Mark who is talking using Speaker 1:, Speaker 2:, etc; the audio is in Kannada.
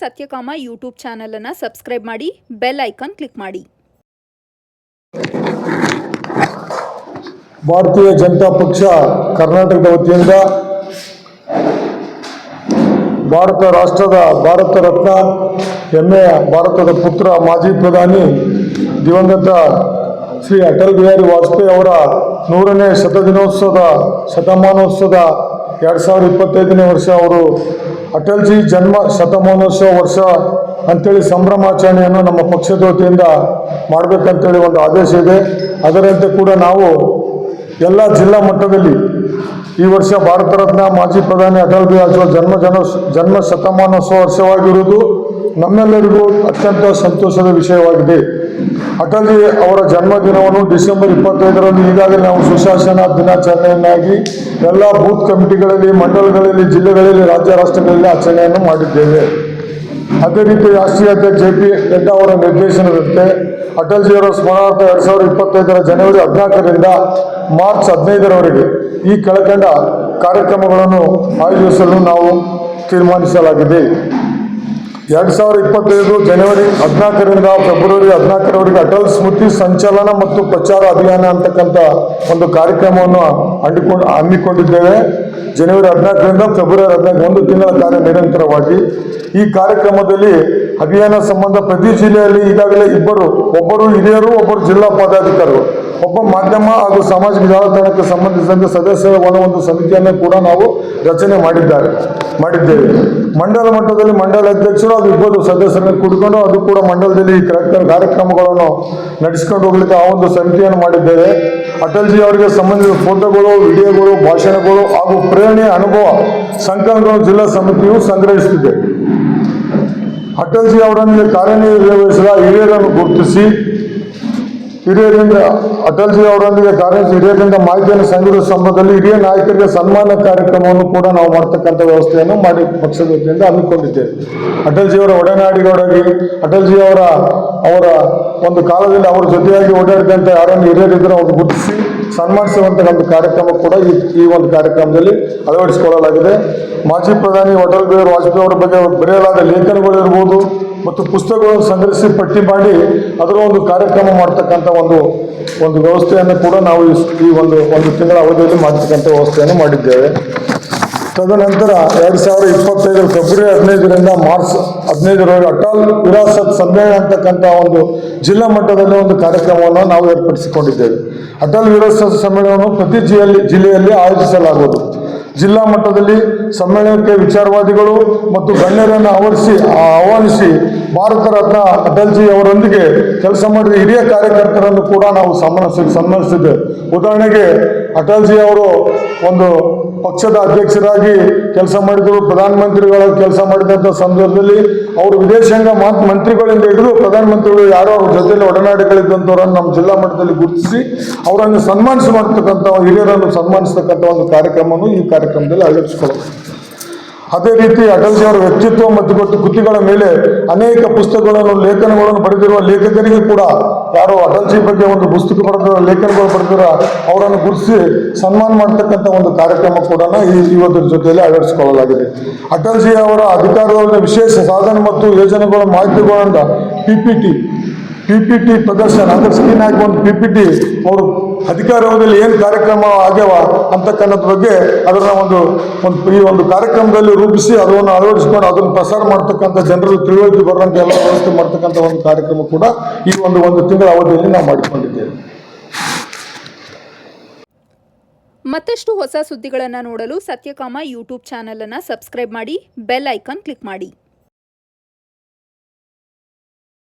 Speaker 1: ಸತ್ಯಕಾಮ ಯೂಟ್ಯೂಬ್ ಚಾನಲನ್ನು ಸಬ್ಸ್ಕ್ರೈಬ್ ಮಾಡಿ, ಬೆಲ್ ಐಕಾನ್ ಕ್ಲಿಕ್ ಮಾಡಿ.
Speaker 2: ಭಾರತೀಯ ಜನತಾ ಪಕ್ಷ ಕರ್ನಾಟಕದ ವತಿಯಿಂದ ಭಾರತ ರಾಷ್ಟ್ರದ ಭಾರತ ರತ್ನ ಹೆಮ್ಮೆಯ ಭಾರತದ ಪುತ್ರ ಮಾಜಿ ಪ್ರಧಾನಿ ದಿವಂಗತ ಶ್ರೀ ಅಟಲ್ ಬಿಹಾರಿ ವಾಜಪೇಯಿ ಅವರ ನೂರನೇ ಶತದಿನೋತ್ಸವದ ಶತಮಾನೋತ್ಸವದ ಎರಡು ಸಾವಿರದ ಇಪ್ಪತ್ತೈದನೇ ವರ್ಷ ಅವರು ಅಟಲ್ಜಿ ಜನ್ಮ ಶತಮಾನೋತ್ಸವ ವರ್ಷ ಅಂಥೇಳಿ ಸಂಭ್ರಮಾಚರಣೆಯನ್ನು ನಮ್ಮ ಪಕ್ಷದ ವತಿಯಿಂದ ಮಾಡಬೇಕಂತೇಳಿ ಒಂದು ಆದೇಶ ಇದೆ. ಅದರಂತೆ ಕೂಡ ನಾವು ಎಲ್ಲ ಜಿಲ್ಲಾ ಮಟ್ಟದಲ್ಲಿ ಈ ವರ್ಷ ಭಾರತ ರತ್ನ ಮಾಜಿ ಪ್ರಧಾನಿ ಅಟಲ್ ಬಿಹಾರಿ ಜನ್ಮ ಜನ ಜನ್ಮ ಶತಮಾನೋತ್ಸವ ವರ್ಷವಾಗಿರುವುದು ನಮ್ಮೆಲ್ಲರಿಗೂ ಅತ್ಯಂತ ಸಂತೋಷದ ವಿಷಯವಾಗಿದೆ. ಅಟಲ್ಜಿ ಅವರ ಜನ್ಮದಿನವನ್ನು ಡಿಸೆಂಬರ್ ಇಪ್ಪತ್ತೈದರಂದು ಈಗಾಗಲೇ ನಾವು ಸುಶಾಸನ, ದಿನಾಚರಣೆಯನ್ನಾಗಿ ಎಲ್ಲ ಬೂತ್ ಕಮಿಟಿಗಳಲ್ಲಿ, ಮಂಡಲಗಳಲ್ಲಿ, ಜಿಲ್ಲೆಗಳಲ್ಲಿ, ರಾಜ್ಯ, ರಾಷ್ಟ್ರಗಳಲ್ಲಿ ಆಚರಣೆಯನ್ನು ಮಾಡಿದ್ದೇವೆ. ಅದೇ ರೀತಿ ರಾಷ್ಟ್ರೀಯ ಅಧ್ಯಕ್ಷ ಜೆ ಪಿ ನಡ್ಡಾ ಅವರ ನಿರ್ದೇಶನದಂತೆ ಅಟಲ್ಜಿಯವರ ಸ್ಮರಣಾರ್ಥ ಎರಡು ಸಾವಿರದ ಇಪ್ಪತ್ತೈದರ ಜನವರಿ ಹದಿನಾಲ್ಕರಿಂದ ಮಾರ್ಚ್ ಹದಿನೈದರವರೆಗೆ ಈ ಕೆಳಕಂಡ ಕಾರ್ಯಕ್ರಮಗಳನ್ನು ಆಯೋಜಿಸಲು ನಾವು ತೀರ್ಮಾನಿಸಲಾಗಿದೆ. ಎರಡು ಸಾವಿರದ ಇಪ್ಪತ್ತೈದು ಜನವರಿ ಹದಿನಾಲ್ಕರಿಂದ ಫೆಬ್ರವರಿ ಹದಿನಾಲ್ಕರವರೆಗೆ ಅಟಲ್ ಸ್ಮೃತಿ ಸಂಚಲನ ಮತ್ತು ಪ್ರಚಾರ ಅಭಿಯಾನ ಅಂತಕ್ಕಂಥ ಒಂದು ಕಾರ್ಯಕ್ರಮವನ್ನು ಹಮ್ಮಿಕೊಂಡು ಹಮ್ಮಿಕೊಂಡಿದ್ದೇವೆ. ಜನವರಿ ಹದಿನಾಲ್ಕರಿಂದ ಫೆಬ್ರವರಿ ಹದಿನಾಲ್ಕು ಒಂದು ತಿಂಗಳ ಕಾರ್ಯ ನಿರಂತರವಾಗಿ. ಈ ಕಾರ್ಯಕ್ರಮದಲ್ಲಿ ಅಭಿಯಾನ ಸಂಬಂಧ ಪ್ರತಿ ಜಿಲ್ಲೆಯಲ್ಲಿ ಈಗಾಗಲೇ ಇಬ್ಬರು, ಒಬ್ಬರು ಹಿರಿಯರು, ಒಬ್ಬರು ಜಿಲ್ಲಾ ಪದಾಧಿಕಾರಿಗಳು. ಒಬ್ಬ ಮಾಧ್ಯಮ ಹಾಗೂ ಸಾಮಾಜಿಕ ಜಾಲತಾಣಕ್ಕೆ ಸಂಬಂಧಿಸಿದಂತೆ ಸದಸ್ಯರ ಒಂದು ಸಮಿತಿಯನ್ನು ಕೂಡ ನಾವು ರಚನೆ ಮಾಡಿದ್ದಾರೆ, ಮಾಡಿದ್ದೇವೆ. ಮಂಡಲ ಮಟ್ಟದಲ್ಲಿ ಮಂಡಲ ಅಧ್ಯಕ್ಷರು ಅದು ಇಬ್ಬರು ಸದಸ್ಯರನ್ನು ಕೂಡಿಕೊಂಡು ಅದು ಕೂಡ ಮಂಡಲದಲ್ಲಿ ಈ ಕಾರ್ಯಕ್ರಮ- ಕಾರ್ಯಕ್ರಮಗಳನ್ನು ನಡೆಸಿಕೊಂಡು ಹೋಗ್ಲಿಕ್ಕೆ ಆ ಒಂದು ಸಮಿತಿಯನ್ನು ಮಾಡಿದ್ದೇವೆ. ಅಟಲ್ಜಿ ಅವರಿಗೆ ಸಂಬಂಧಿಸಿದ ಫೋಟೋಗಳು, ವಿಡಿಯೋಗಳು, ಭಾಷಣಗಳು ಹಾಗೂ ಪ್ರೇರಣೆ, ಅನುಭವ ಸಂಕಲನಗಳು ಜಿಲ್ಲಾ ಸಮಿತಿಯು ಸಂಗ್ರಹಿಸುತ್ತಿದೆ. ಅಟಲ್ಜಿ ಅವರೊಂದಿಗೆ ಕಾರ್ಯನಿರ್ವಹಿಸಿದ ಹಿರಿಯರನ್ನು ಗುರುತಿಸಿ ಹಿರಿಯರಿಂದ, ಅಟಲ್ಜಿ ಅವರೊಂದಿಗೆ ಕಾರ್ಯ ಹಿರಿಯರಿಂದ ಮಾಹಿತಿಯನ್ನು ಸಂಗ್ರಹಿಸುವ ಸಂಬಂಧದಲ್ಲಿ ಹಿರಿಯ ನಾಯಕರಿಗೆ ಸನ್ಮಾನ ಕಾರ್ಯಕ್ರಮವನ್ನು ಕೂಡ ನಾವು ಮಾಡ್ತಕ್ಕಂಥ ವ್ಯವಸ್ಥೆಯನ್ನು ಮಾಡಿ ಪಕ್ಷದ ವತಿಯಿಂದ ಹಮ್ಮಿಕೊಂಡಿದ್ದೇವೆ ಅಟಲ್ಜಿಯವರ ಒಡನಾಡಿಗಳಾಗಿ ಅಟಲ್ಜಿಯವರ ಅವರ ಅವರ ಒಂದು ಕಾಲದಲ್ಲಿ ಅವರ ಜೊತೆಯಾಗಿ ಓಡಾಡಿದಂಥ ಯಾರನ್ನು ಹಿರಿಯರಿದ್ದರೂ ಅವರು ಗುರುತಿಸಿ ಸನ್ಮಾನಿಸುವಂಥ ಒಂದು ಕಾರ್ಯಕ್ರಮ ಕೂಡ ಈ ಈ ಒಂದು ಕಾರ್ಯಕ್ರಮದಲ್ಲಿ ಅಳವಡಿಸಿಕೊಳ್ಳಲಾಗಿದೆ. ಮಾಜಿ ಪ್ರಧಾನಿ ಅಟಲ್ ಬಿಹಾರಿ ವಾಜಪೇಯಿ ಅವರ ಬಗ್ಗೆ ಬರೆಯಲಾದ ಲೇಖನಗಳು ಇರ್ಬೋದು ಮತ್ತು ಪುಸ್ತಕಗಳನ್ನು ಸಂಗ್ರಹಿಸಿ ಪಟ್ಟಿ ಮಾಡಿ ಅದರ ಒಂದು ಕಾರ್ಯಕ್ರಮ ಮಾಡ್ತಕ್ಕಂಥ ಒಂದು ಒಂದು ವ್ಯವಸ್ಥೆಯನ್ನು ಕೂಡ ನಾವು ಈ ಒಂದು ಒಂದು ತಿಂಗಳ ಅವಧಿಯಲ್ಲಿ ಮಾಡ್ತಕ್ಕಂಥ ವ್ಯವಸ್ಥೆಯನ್ನು ಮಾಡಿದ್ದೇವೆ. ತದನಂತರ ಎರಡು ಸಾವಿರದ ಇಪ್ಪತ್ತೈದರ ಫೆಬ್ರವರಿ ಹದಿನೈದರಿಂದ ಮಾರ್ಚ್ ಹದಿನೈದರವರೆಗೆ ಅಟಲ್ ವಿರಾಸತ್ ಸಮ್ಮೇಳನ ಅಂತಕ್ಕಂಥ ಒಂದು ಜಿಲ್ಲಾ ಮಟ್ಟದಲ್ಲಿ ಒಂದು ಕಾರ್ಯಕ್ರಮವನ್ನು ನಾವು ಏರ್ಪಡಿಸಿಕೊಂಡಿದ್ದೇವೆ. ಅಟಲ್ ವಿರಾಸತ್ ಸಮ್ಮೇಳನವನ್ನು ಪ್ರತಿ ಜಿಲ್ಲೆಯಲ್ಲಿ ಜಿಲ್ಲೆಯಲ್ಲಿ ಆಯೋಜಿಸಲಾಗುವುದು. ಜಿಲ್ಲಾ ಮಟ್ಟದಲ್ಲಿ ಸಮ್ಮೇಳನಕ್ಕೆ ವಿಚಾರವಾದಿಗಳು ಮತ್ತು ಗಣ್ಯರನ್ನು ಆವರಿಸಿ, ಆಹ್ವಾನಿಸಿ ಭಾರತ ರತ್ನ ಅಟಲ್ಜಿ ಅವರೊಂದಿಗೆ ಕೆಲಸ ಮಾಡಿದ ಹಿರಿಯ ಕಾರ್ಯಕರ್ತರನ್ನು ಕೂಡ ನಾವು ಸನ್ಮಾನಿಸಿ ಸನ್ಮಾನಿಸಿದ್ದೇವೆ ಉದಾಹರಣೆಗೆ ಅಟಲ್ಜಿ ಅವರು ಒಂದು ಪಕ್ಷದ ಅಧ್ಯಕ್ಷರಾಗಿ ಕೆಲಸ ಮಾಡಿದರು, ಪ್ರಧಾನಮಂತ್ರಿಗಳ ಕೆಲಸ ಮಾಡಿದಂಥ ಸಂದರ್ಭದಲ್ಲಿ ಅವರು ವಿದೇಶಾಂಗ ಮಾತ್- ಮಂತ್ರಿಗಳಿಂದ ಹಿಡಿದು ಪ್ರಧಾನಮಂತ್ರಿಗಳು ಯಾರೋ ಅವ್ರ ಜೊತೆಯಲ್ಲಿ ಒಡನಾಡಿಗಳಿದ್ದಂಥವರನ್ನು ನಮ್ಮ ಜಿಲ್ಲಾ ಮಟ್ಟದಲ್ಲಿ ಗುರುತಿಸಿ ಅವರನ್ನು ಸನ್ಮಾನಿಸಿ ಮಾಡ್ತಕ್ಕಂಥ ಹಿರಿಯರನ್ನು ಸನ್ಮಾನಿಸ್ತಕ್ಕಂಥ ಒಂದು ಕಾರ್ಯಕ್ರಮವನ್ನು ಈ ಕಾರ್ಯಕ್ರಮದಲ್ಲಿ ಅಳವಡಿಸಿಕೊಳ್ಳಬೇಕು ಅದೇ ರೀತಿ ಅಟಲ್ಜಿ ಅವರ ವ್ಯಕ್ತಿತ್ವ ಮತ್ತು ಕೃತಿಗಳ ಮೇಲೆ ಅನೇಕ ಪುಸ್ತಕಗಳನ್ನು, ಲೇಖನಗಳನ್ನು ಬರೆದಿರುವ ಲೇಖಕರಿಗೆ ಕೂಡ ಯಾರು ಅಟಲ್ಜಿ ಬಗ್ಗೆ ಒಂದು ಪುಸ್ತಕ ಬರೆದ ಲೇಖನಗಳು ಬರೆದಿರ ಅವರನ್ನು ಗುರುತಿಸಿ ಸನ್ಮಾನ ಮಾಡ್ತಕ್ಕಂಥ ಒಂದು ಕಾರ್ಯಕ್ರಮ ಕೂಡ ಈ ಇವತ್ತಿನ ಜೊತೆಯಲ್ಲಿ ಅಳವಡಿಸಿಕೊಳ್ಳಲಾಗಿದೆ ಅಟಲ್ಜಿ ಅವರ ಅಧಿಕಾರದ ವಿಶೇಷ ಸಾಧನೆ ಮತ್ತು ಯೋಜನೆಗಳ ಮಾಹಿತಿಗಳನ್ನ P P T P P T ಪ್ರದರ್ಶನ, ಅಂದ್ರೆ ಸ್ಕ್ರೀನ್ ಹಾಕಿ ಒಂದು ಪಿ ಪಿ ಟಿ ಅವರು ಅಧಿಕಾರದಲ್ಲಿ ಏನು ಕಾರ್ಯಕ್ರಮ ಆಗ್ಯಾವ ಅಂತಕ್ಕನ್ನೋದ್ರ ಬಗ್ಗೆ ಅದನ್ನ ಒಂದು ಒಂದು ಈ ಒಂದು ಕಾರ್ಯಕ್ರಮದಲ್ಲಿ ರೂಪಿಸಿ ಅದನ್ನು ಅಳವಡಿಸಿಕೊಂಡು ಅದನ್ನು ಪ್ರಸಾರ ಮಾಡ್ತಕ್ಕಂಥ ಜನರಲ್ಲಿ ತಿಳುವಳಿಕೆ ಬರುವಂತೆ ಎಲ್ಲ ವ್ಯವಸ್ಥೆ ಮಾಡ್ತಕ್ಕಂಥ ಒಂದು ಕಾರ್ಯಕ್ರಮ ಕೂಡ ಈ ಒಂದು ಒಂದು ತಿಂಗಳ ಅವಧಿಯಲ್ಲಿ ನಾವು ಮಾಡಿಕೊಂಡಿದ್ದೇವೆ.
Speaker 1: ಮತ್ತಷ್ಟು ಹೊಸ ಸುದ್ದಿಗಳನ್ನು ನೋಡಲು ಸತ್ಯಕಾಮ ಯೂಟ್ಯೂಬ್ ಚಾನಲನ್ನು ಸಬ್ಸ್ಕ್ರೈಬ್ ಮಾಡಿ ಬೆಲ್ ಐಕಾನ್ ಕ್ಲಿಕ್ ಮಾಡಿ.